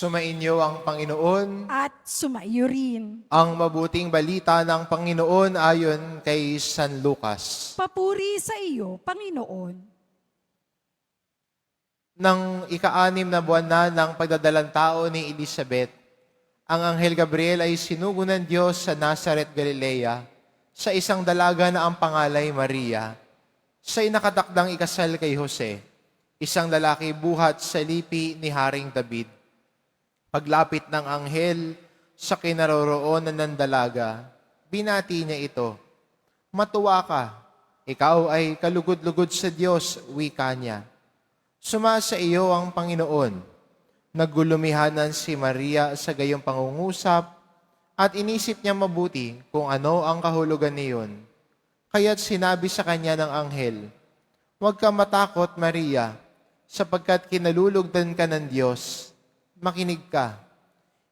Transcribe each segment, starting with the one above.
Sumainyo ang Panginoon, at sumaiyo rin. ang mabuting balita ng Panginoon ayon kay San Lucas. Papuri sa iyo, Panginoon. Nang ika-anim na buwan na ng pagdadalang tao ni Elizabeth, ang Anghel Gabriel ay sinugo ng Diyos sa Nazareth, Galilea, sa isang dalaga na ang pangalay Maria. Siya'y nakatakdang ikasal kay Jose, isang lalaki buhat sa lipi ni Haring David. Paglapit ng anghel sa kinaroroonan ng dalaga, binati niya ito, Matuwa ka, ikaw ay kalugod-lugod sa Diyos, wika niya. Sumasa iyo ang Panginoon. Naggulumihanan si Maria sa gayong pangungusap at inisip niya mabuti kung ano ang kahulugan niyon. Kaya't sinabi sa kanya ng anghel, Huwag ka matakot, Maria, sapagkat kinalulugdan ka ng Diyos. Makinig ka.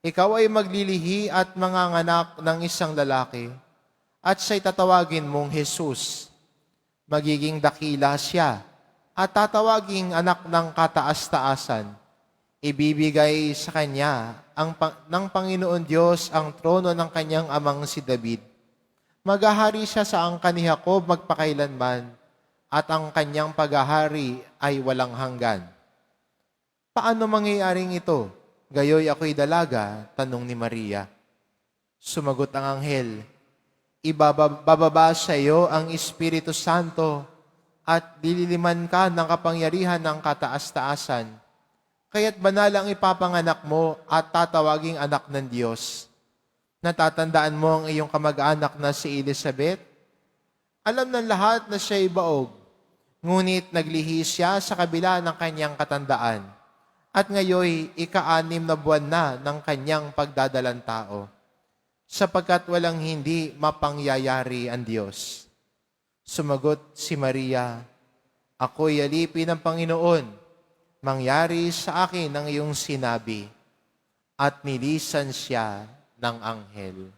Ikaw ay maglilihi at manganganak ng isang lalaki, at siya'y tatawagin mong Jesus. Magiging dakila siya, at tatawaging anak ng kataas-taasan. Ibibigay sa kanya ang, ng Panginoon Diyos ang trono ng kanyang amang si David. Maghahari siya sa angkan ni Jacob magpakailanman, at ang kanyang paghahari ay walang hanggan. Paano mangyayaring ito? Gayoy ako'y dalaga, tanong ni Maria. Sumagot ang anghel, Ibababa sa iyo ang Espiritu Santo at dililiman ka ng kapangyarihan ng kataas-taasan. Kaya't banal ang ipapanganak mo at tatawaging anak ng Diyos. Natatandaan mo ang iyong kamag-anak na si Elizabeth? Alam ng lahat na siya'y baog, ngunit naglihi siya sa kabila ng kanyang katandaan. At ngayoy, ika-anim na buwan na ng kanyang pagdadalang tao, sapagkat walang hindi mapangyayari ang Diyos. Sumagot si Maria, Ako'y alipin ng Panginoon, mangyari sa akin ang iyong sinabi. At nilisan siya ng anghel.